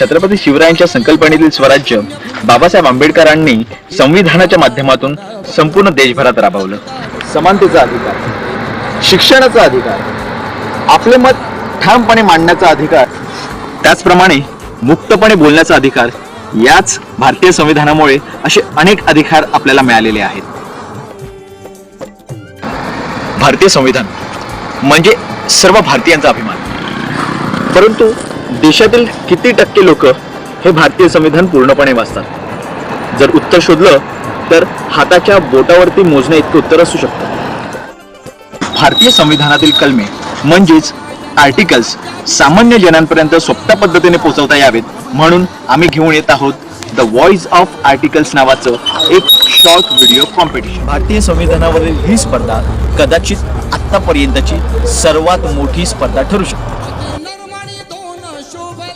छत्रपती शिवरायांच्या संकल्पनेतील स्वराज्य बाबासाहेब आंबेडकरांनी संविधानाच्या माध्यमातून संपूर्ण देशभरात राबवलं. समानतेचा अधिकार शिक्षणाचा अधिकार आपले मत ठामपणे मांडण्याचा अधिकार त्याचप्रमाणे मुक्तपणे बोलण्याचा अधिकार याच भारतीय संविधानामुळे असे अनेक अधिकार आपल्याला मिळालेले आहेत. भारतीय संविधान म्हणजे सर्व भारतीयांचा अभिमान. परंतु देशातील किती टक्के लोक हे भारतीय संविधान पूर्णपणे वाचतात? जर उत्तर शोधलं तर हाताच्या बोटावरती मोजणे इतकं उत्तर असू शकतं. भारतीय संविधानातील कलमे म्हणजेच आर्टिकल्स सामान्य जनांपर्यंत सोप्या पद्धतीने पोहोचवता यावेत. म्हणून आम्ही घेऊन येत आहोत द व्हॉइस ऑफ आर्टिकल्स नावाचं एक शॉर्ट व्हिडिओ कॉम्पिटिशन भारतीय संविधानावरील ही स्पर्धा कदाचित आत्तापर्यंतची सर्वात मोठी स्पर्धा ठरू शकते. Chúa